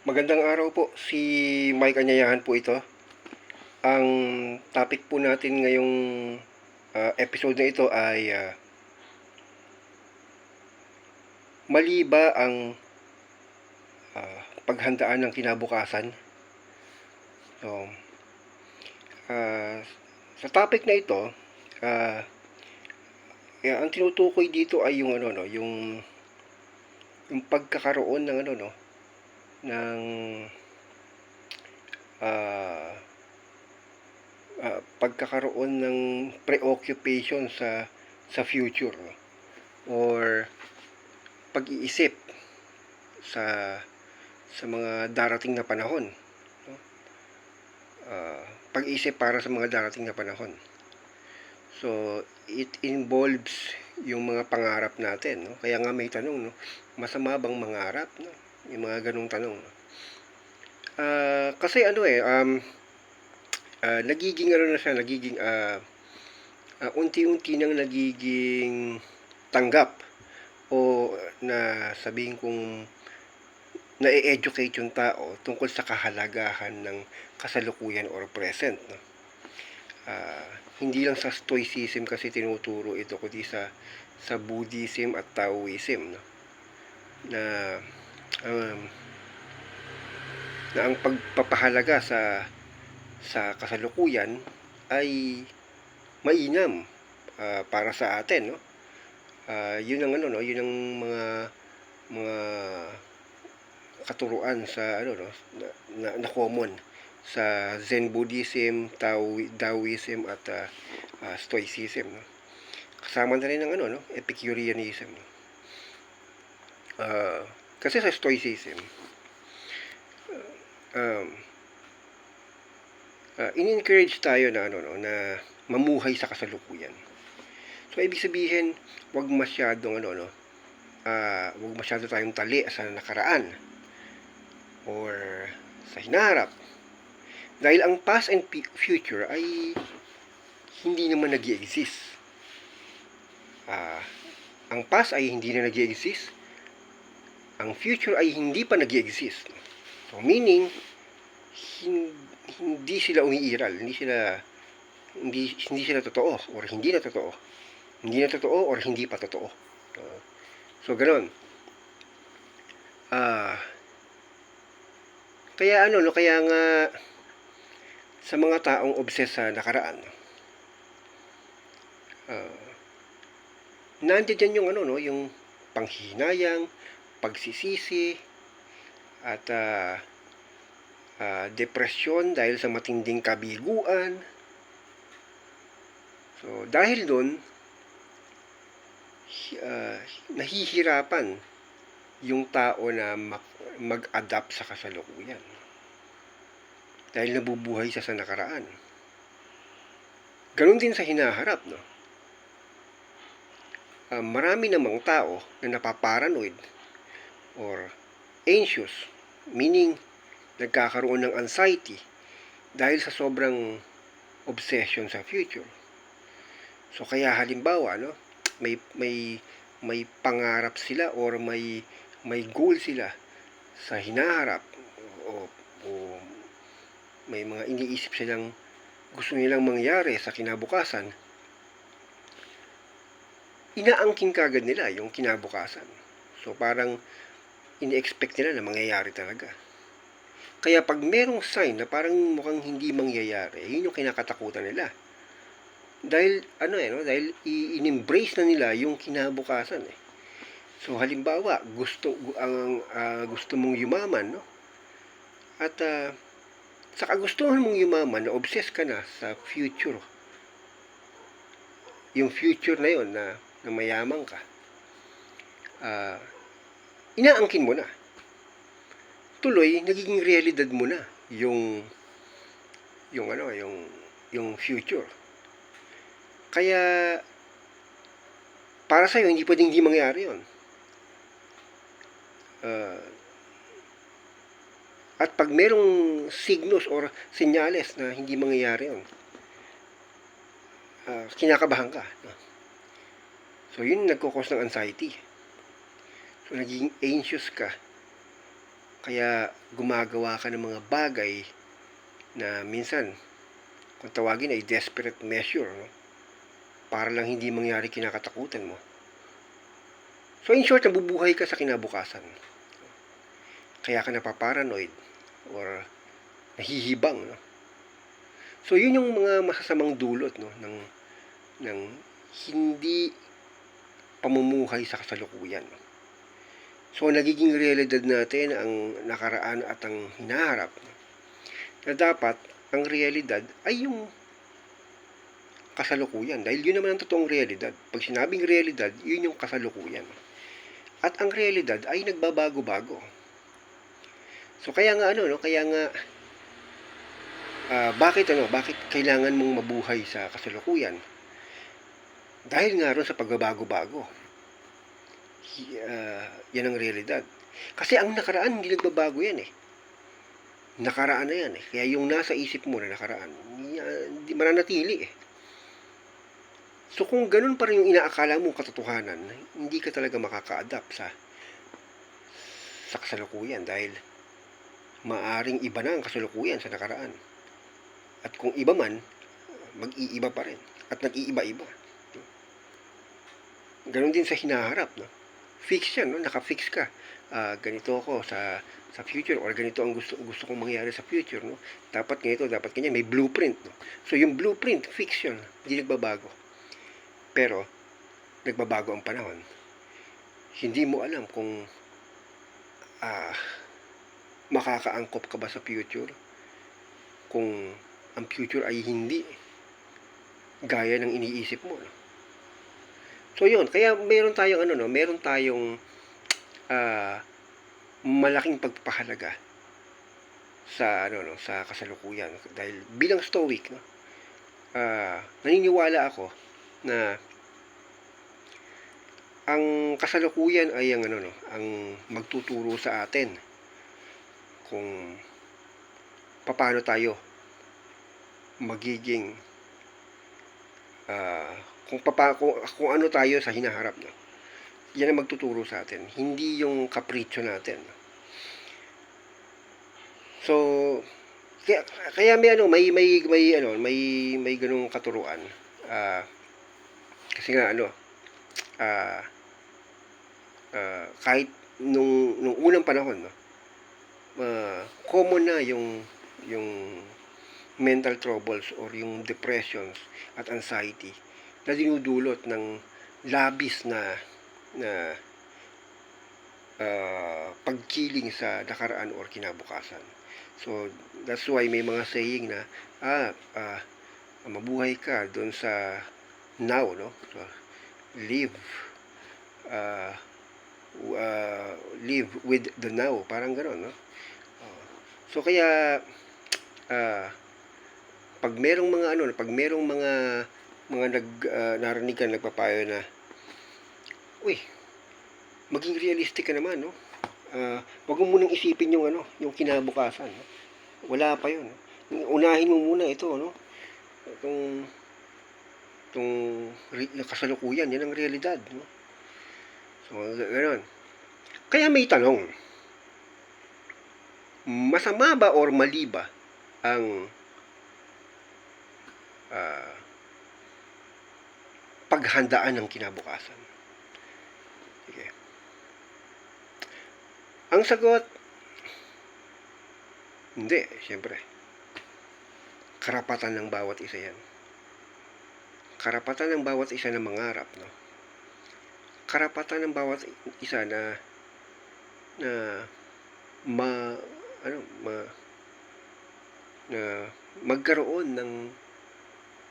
Magandang araw po. Si Mike Anyayahan po ito. Ang topic po natin ngayong ah, episode na ito ay ah, mali ba ang ah, paghandaan ng kinabukasan? So, ah, sa topic na ito, eh, ang tinutukoy dito ay yung ano no, yung yung pagkakaroon ng ano no, ng ah, ah, pagkakaroon ng preoccupation sa sa future or pag-iisip sa sa mga darating na panahon no? Ah, pag-iisip para sa mga darating na panahon. So it involves yung mga pangarap natin no? Kaya nga may tanong no? Masama bang mangarap no yung mga ganong tanong. no? Ah, kasi ano eh, um, ah, nagiging ano na siya, nagiging ah, ah, unti-unti nang nagiging tanggap o na sabihin kong na-educate yung tao tungkol sa kahalagahan ng kasalukuyan or present. No? Ah, hindi lang sa Stoicism kasi tinuturo ito kundi sa sa Buddhism at Taoism no? na um, na ang pagpapahalaga sa sa kasalukuyan ay mainam ah, para sa atin no? Ah, yun ang ano no? Yun ang mga mga katuruan sa ano no? Na, na, na common sa Zen Buddhism, Tao, Taoism at ah, ah, Stoicism no? Kasama na rin ang ano no? Epicureanism no? Ah, kasi sa Stoicism um, uh, in-encourage tayo na ano no na mamuhay sa kasalukuyan. So ibig sabihin, wag masyadong ano no, ah wag masyado tayong tali sa nakaraan or sa hinaharap. Dahil ang past and future ay hindi naman nag exist Ah, ang past ay hindi na nag exist Ang future ay hindi pa nag exist So meaning hin- hindi sila umiiral, hindi sila hindi hindi sila totoo or hindi na totoo. Hindi na totoo or hindi pa totoo. Uh, so ganoon. Ah kaya ano no kaya nga sa mga taong obses sa nakaraan uh, nandiyan yung ano no yung panghihinayang pagsisisi at ah, ah, depresyon dahil sa matinding kabiguan. So, dahil doon, hi- ah, nahihirapan yung tao na mag-adapt sa kasalukuyan. Dahil nabubuhay siya sa nakaraan. Ganon din sa hinaharap, no? Ah, marami namang tao na napaparanoid or anxious, meaning nagkakaroon ng anxiety dahil sa sobrang obsession sa future. So kaya halimbawa, no, may may may pangarap sila or may may goal sila sa hinaharap o, o may mga iniisip silang gusto nilang mangyari sa kinabukasan, inaangkin kagad nila yung kinabukasan. So parang ini-expect nila na mangyayari talaga. Kaya pag merong sign na parang mukhang hindi mangyayari, yun yung kinakatakutan nila. Dahil ano eh, no? dahil i- in-embrace na nila yung kinabukasan eh. So halimbawa, gusto gu- ang ah, gusto mong yumaman, no? At ah, sa kagustuhan mong yumaman, na obsess ka na sa future. Yung future na yon na, na mayaman ka. Ah, inaangkin mo na. Tuloy, nagiging realidad mo na yung yung ano, yung yung future. Kaya para sa hindi pwedeng hindi mangyari 'yon. Ah, at pag merong signos or senyales na hindi mangyayari 'yon, ah, kinakabahan ka. So, yun nagkukos ng anxiety. So, nagiging anxious ka Kaya gumagawa ka ng mga bagay na minsan, kung tawagin ay desperate measure, no? para lang hindi mangyari kinakatakutan mo. So in short, nabubuhay ka sa kinabukasan. Kaya ka napaparanoid or nahihibang. No? So yun yung mga masasamang dulot no, ng, ng hindi pamumuhay sa kasalukuyan. No? So, nagiging realidad natin ang nakaraan at ang hinaharap. Na dapat, ang realidad ay yung kasalukuyan. Dahil yun naman ang totoong realidad. Pag sinabing realidad, yun yung kasalukuyan. At ang realidad ay nagbabago-bago. So, kaya nga ano, no? Kaya nga, ah, bakit ano, bakit kailangan mong mabuhay sa kasalukuyan? Dahil nga ron sa pagbabago-bago uh, yan ang realidad. Kasi ang nakaraan, hindi nagbabago yan eh. Nakaraan na yan eh. Kaya yung nasa isip mo na nakaraan, hindi mananatili eh. So kung ganun pa rin yung inaakala mo katotohanan, hindi ka talaga makaka-adapt sa sa kasalukuyan dahil maaring iba na ang kasalukuyan sa nakaraan. At kung iba man, mag-iiba pa rin. At nag-iiba-iba. Ganon din sa hinaharap. No? Fix yan, no? naka-fix ka. Uh, ganito ako sa sa future or ganito ang gusto gusto kong mangyari sa future, no? Dapat ganito, dapat kanya may blueprint, no? So yung blueprint, yun, hindi nagbabago. Pero nagbabago ang panahon. Hindi mo alam kung uh, makakaangkop ka ba sa future kung ang future ay hindi gaya ng iniisip mo. No? So yun, kaya meron tayong ano no, meron tayong uh, malaking pagpapahalaga sa ano no, sa kasalukuyan. Dahil bilang stoic no, uh, naniniwala ako na ang kasalukuyan ay ang ano no, ang magtuturo sa atin kung paano tayo magiging uh, kung, papa, kung, kung ano tayo sa hinaharap. No? Yan ang magtuturo sa atin. Hindi yung kapritsyo natin. So, kaya, kaya may ano, may may may ano, may may ganung katuruan. Uh, kasi nga ano, uh, uh, kahit nung nung unang panahon, no. Uh, common na yung yung mental troubles or yung depressions at anxiety na dinudulot ng labis na na uh, pagkiling sa nakaraan or kinabukasan. So, that's why may mga saying na, ah, uh, mabuhay ka doon sa now, no? So, live, uh, uh, live with the now. Parang gano'n, no? Uh, so, kaya, uh, pag merong mga ano, pag merong mga mga nag uh, narinig ka nagpapayo na uy maging realistic ka naman no uh, wag mo munang isipin yung ano yung kinabukasan no? wala pa no? unahin mo muna ito no itong itong kasalukuyan yan ang realidad no so ganoon kaya may tanong masama ba or mali ba ang uh, paghandaan ng kinabukasan. Sige. Ang sagot, hindi, siyempre. Karapatan ng bawat isa yan. Karapatan ng bawat isa na mangarap, no? Karapatan ng bawat isa na na ma ano ma na magkaroon ng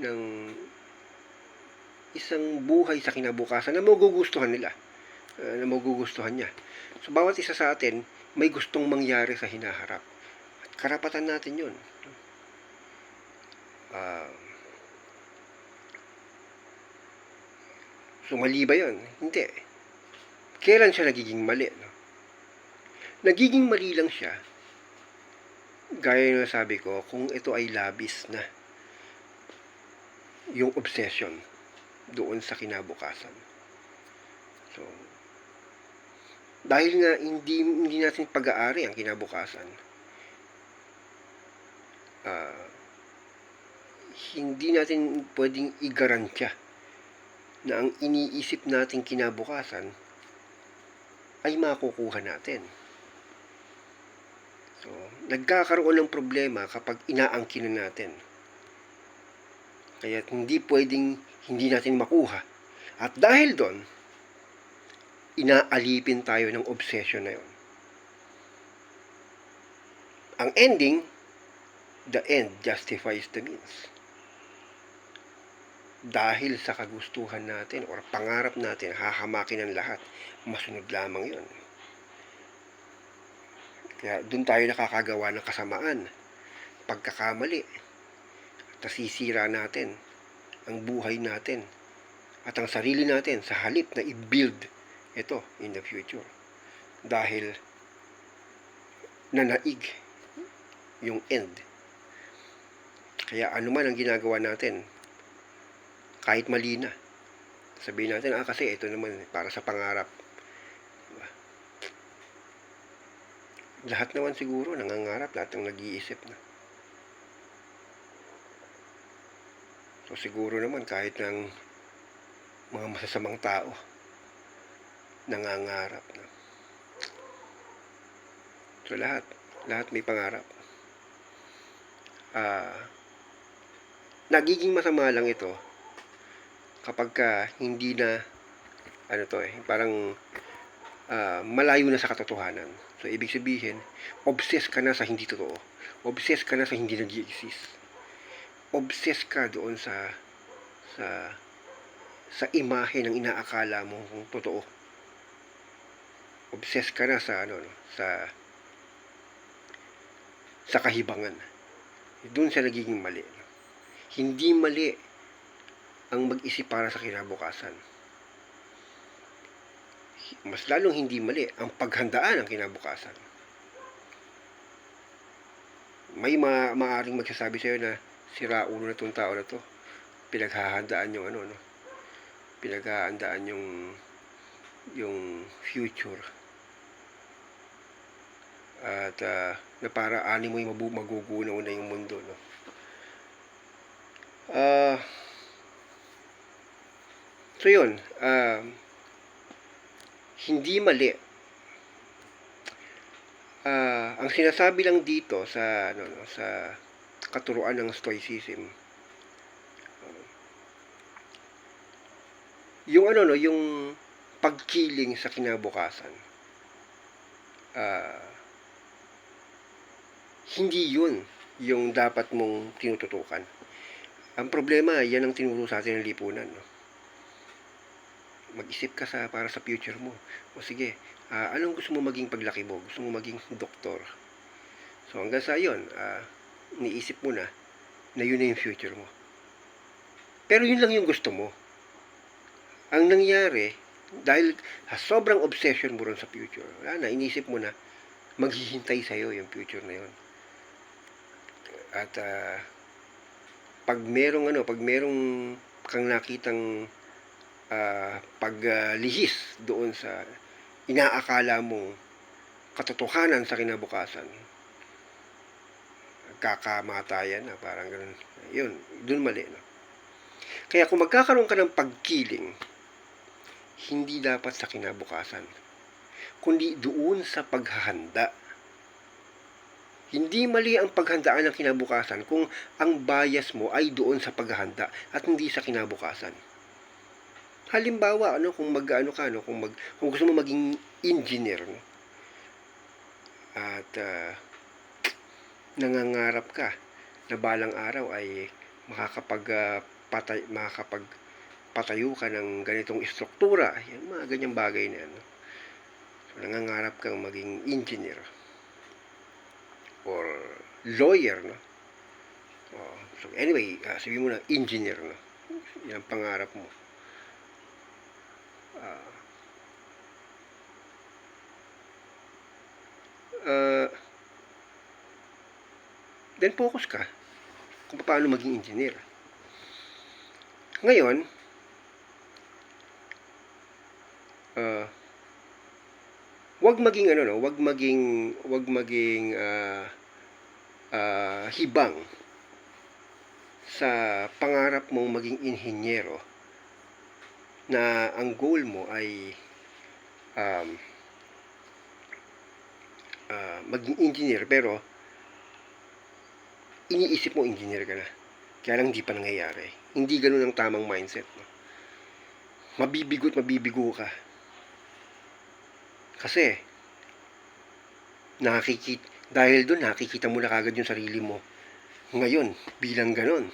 ng isang buhay sa kinabukasan na magugustuhan nila. Uh, na magugustuhan niya. So, bawat isa sa atin, may gustong mangyari sa hinaharap. At karapatan natin yun. Uh, so, mali ba yun? Hindi. Kailan siya nagiging mali? No? Nagiging mali lang siya, gaya na sabi ko, kung ito ay labis na yung obsession doon sa kinabukasan. So, Dahil nga hindi, hindi natin pag-aari ang kinabukasan. Ah, hindi natin pwedeng igarantya na ang iniisip nating kinabukasan ay makukuha natin. So, nagkakaroon ng problema kapag inaangkinan natin. Kaya hindi pwedeng hindi natin makuha. At dahil doon, inaalipin tayo ng obsession na yon. Ang ending, the end justifies the means. Dahil sa kagustuhan natin or pangarap natin, hahamakin ang lahat. Masunod lamang yon. Kaya doon tayo nakakagawa ng kasamaan, pagkakamali, nasisira natin ang buhay natin at ang sarili natin sa halip na i-build ito in the future. Dahil nanaig yung end. Kaya ano ang ginagawa natin, kahit mali na, sabihin natin, ah kasi ito naman para sa pangarap. Diba? Lahat naman siguro nangangarap, lahat ng nag-iisip na. So siguro naman kahit ng mga masasamang tao, nangangarap na. So lahat, lahat may pangarap. Ah, nagiging masama lang ito kapag ka hindi na ano to eh, parang ah, malayo na sa katotohanan. So ibig sabihin, obsessed ka na sa hindi totoo. Obsessed ka na sa hindi nag-exist. Obsessed ka doon sa sa sa imahe ng inaakala mo kung totoo. Obsessed ka na sa ano no, sa sa kahibangan. Doon siya nagiging mali. Hindi mali ang mag-isip para sa kinabukasan. Mas lalong hindi mali ang paghandaan ng kinabukasan. May ma maaring magsasabi sa'yo na sira ulo na itong tao na to. Pinaghahandaan yung ano, no? Pinaghahandaan yung yung future. At ah, na para ani mo yung mabu- magugunaw na yung mundo, no? Ah, so yun, ah, hindi mali. Ah, ang sinasabi lang dito sa ano no, sa katuruan ng Stoicism. yung ano no, yung pagkiling sa kinabukasan. Ah, hindi yun yung dapat mong tinututukan. Ang problema, yan ang tinuro sa atin ng lipunan. No? Mag-isip ka sa, para sa future mo. O sige, ah, anong gusto mo maging paglaki mo? Gusto mo maging doktor. So hanggang sa yun, ah, niisip mo na na yun na yung future mo. Pero yun lang yung gusto mo. Ang nangyari, dahil sa sobrang obsession mo ron sa future, wala na, inisip mo na, maghihintay sa'yo yung future na yun. At ah, pag merong ano, pag merong kang nakitang ah, paglihis doon sa inaakala mong katotohanan sa kinabukasan, kakamatayan na parang ganun. Yun, dun mali. No? Kaya kung magkakaroon ka ng pagkiling, hindi dapat sa kinabukasan, kundi doon sa paghahanda. Hindi mali ang paghandaan ng kinabukasan kung ang bias mo ay doon sa paghahanda at hindi sa kinabukasan. Halimbawa, ano kung mag-ano ka, ano, kung mag kung gusto mo maging engineer, no? At ah, nangangarap ka na balang araw ay makakapag ah, patay, makakapag patayo ka ng ganitong istruktura, yan, mga ganyang bagay na yan. no? So, nangangarap kang maging engineer or lawyer, no? Oh, so anyway, uh, sabihin mo na engineer, no? Yan ang pangarap mo. Ah. Ah, then focus ka kung paano maging engineer. Ngayon, ah, wag maging ano no, wag maging wag maging ah, ah, hibang sa pangarap mong maging inhinyero na ang goal mo ay um, ah, maging engineer pero iniisip mo engineer ka na. Kaya lang hindi pa nangyayari. Hindi ganun ang tamang mindset no? mabibigo at mabibigo ka. Kasi nakikita dahil doon nakikita mo na kagad yung sarili mo ngayon bilang ganon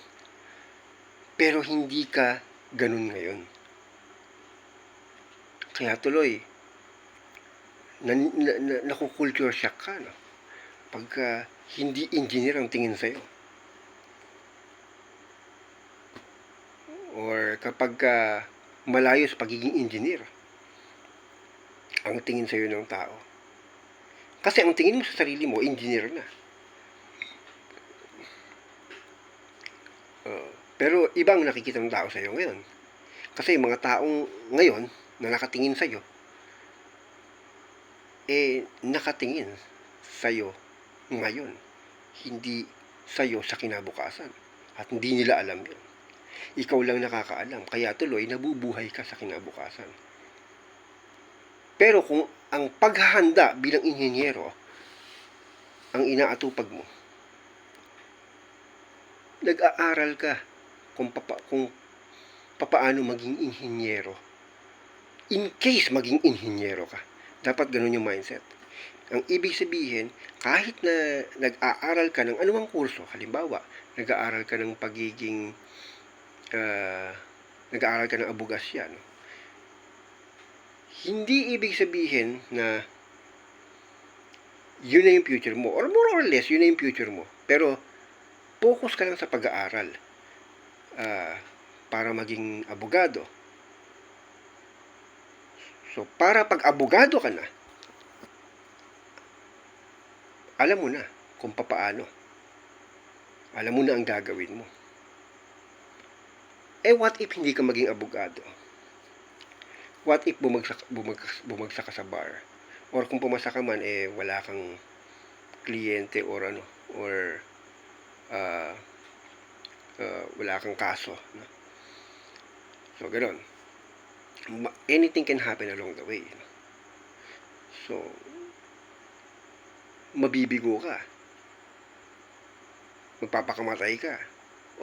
pero hindi ka ganun ngayon. Kaya tuloy na, na, na, nakukulture shock ka no? pagka hindi engineer ang tingin sa'yo? Or kapag ka malayo sa pagiging engineer ang tingin sa'yo ng tao? Kasi ang tingin mo sa sarili mo engineer na. Uh, pero ibang nakikita ng tao sa'yo ngayon. Kasi yung mga taong ngayon na nakatingin sa'yo eh nakatingin sa'yo ngayon hindi sa'yo sa kinabukasan. At hindi nila alam yun. Ikaw lang nakakaalam kaya tuloy nabubuhay ka sa kinabukasan. Pero kung ang paghahanda bilang inhinyero ang inaatupag mo nag-aaral ka kung papa, kung papaano maging inhinyero in case maging inhinyero ka. Dapat ganun yung mindset ang ibig sabihin kahit na nag-aaral ka ng anumang kurso halimbawa nag-aaral ka ng pagiging ah, nag-aaral ka ng abugasya no? hindi ibig sabihin na yun na yung future mo or more or less yun na yung future mo pero focus ka lang sa pag-aaral ah, para maging abogado so para pag abogado ka na alam mo na kung papaano. Alam mo na ang gagawin mo. Eh what if hindi ka maging abogado? What if bumagsak, bumagsak, bumagsak ka sa bar? Or kung pumasa ka man eh wala kang kliyente or ano or ah, ah, wala kang kaso no? so ganoon Ma- anything can happen along the way no? so mabibigo ka. Magpapakamatay ka.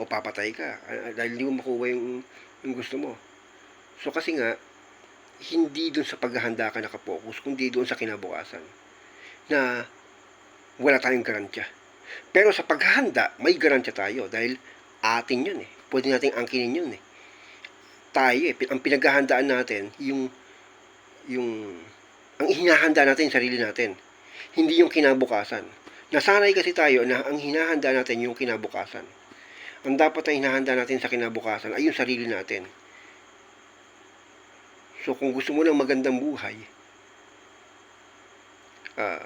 O papatay ka. Ah, dahil hindi mo makuha yung, yung gusto mo. So kasi nga hindi dun sa paghahanda ka nakapokus kundi doon sa kinabukasan na wala tayong garantya pero sa paghahanda may garantya tayo dahil atin yun eh. Pwede nating angkinin yun eh. Tayo eh. Ang pinaghahandaan natin yung yung ang hinahanda natin sarili natin hindi yung kinabukasan nasanay kasi tayo na ang hinahanda natin yung kinabukasan ang dapat na hinahanda natin sa kinabukasan ay yung sarili natin So kung gusto mo ng magandang buhay, ah,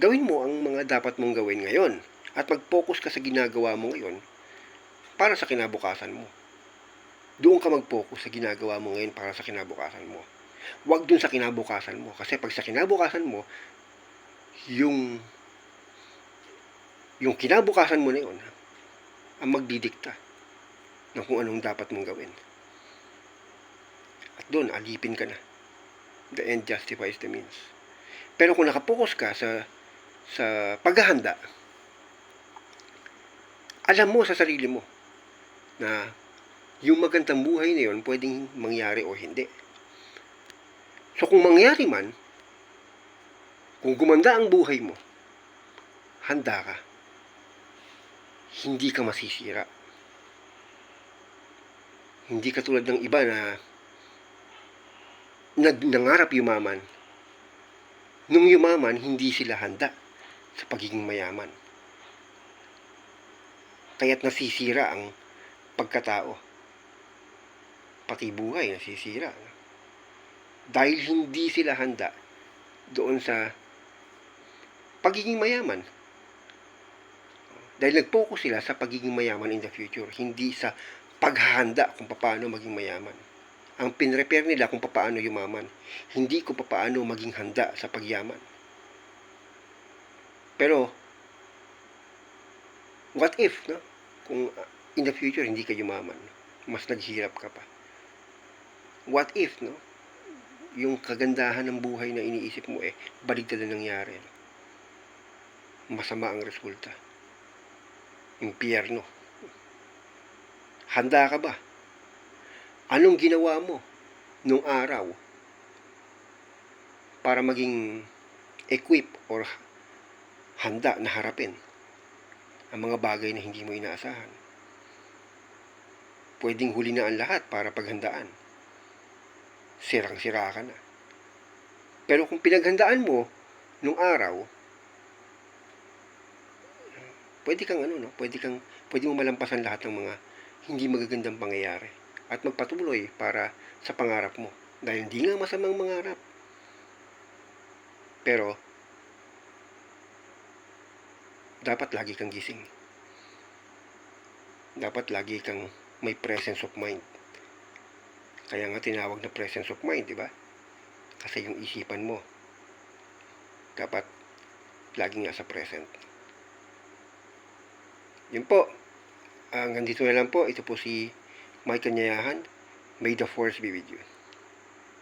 gawin mo ang mga dapat mong gawin ngayon at mag-focus ka sa ginagawa mo ngayon para sa kinabukasan mo. Doon ka mag-focus sa ginagawa mo ngayon para sa kinabukasan mo. Huwag dun sa kinabukasan mo. Kasi pag sa kinabukasan mo, yung yung kinabukasan mo na yun ang magdidikta ng kung anong dapat mong gawin. At doon, alipin ka na. The end justifies the means. Pero kung nakapokus ka sa sa paghahanda, alam mo sa sarili mo na yung magandang buhay na yun pwedeng mangyari o hindi. So kung mangyari man, kung gumanda ang buhay mo, handa ka. Hindi ka masisira. Hindi ka tulad ng iba na nangarap yumaman. Nung yumaman, hindi sila handa sa pagiging mayaman. Kaya't nasisira ang pagkatao. Pati buhay nasisira. Dahil hindi sila handa doon sa pagiging mayaman. Dahil nag-focus sila sa pagiging mayaman in the future, hindi sa paghahanda kung paano maging mayaman. Ang pinrepair nila kung paano yumaman. Hindi kung paano maging handa sa pagyaman. Pero, what if, no? Kung uh, in the future hindi ka yumaman, mas naghirap ka pa. What if, no? Yung kagandahan ng buhay na iniisip mo eh, baligtad na nangyari. No? Masama ang resulta. Impyerno. Handa ka ba? Anong ginawa mo nung araw para maging equip or handa na harapin ang mga bagay na hindi mo inaasahan? Pwedeng huli na ang lahat para paghandaan. Sirang-sira ka na. Pero kung pinaghandaan mo nung araw, pwede kang ano, no? Pwede kang pwede mo malampasan lahat ng mga hindi magagandang pangyayari at magpatuloy para sa pangarap mo. Dahil hindi nga masamang mangarap. Pero, dapat lagi kang gising. Dapat lagi kang may presence of mind. Kaya nga tinawag na presence of mind, di ba? Kasi yung isipan mo, dapat lagi nga sa present. Yun po. Hanggang dito na lang po. Ito po si Mike Kanyayahan. May the force be with you.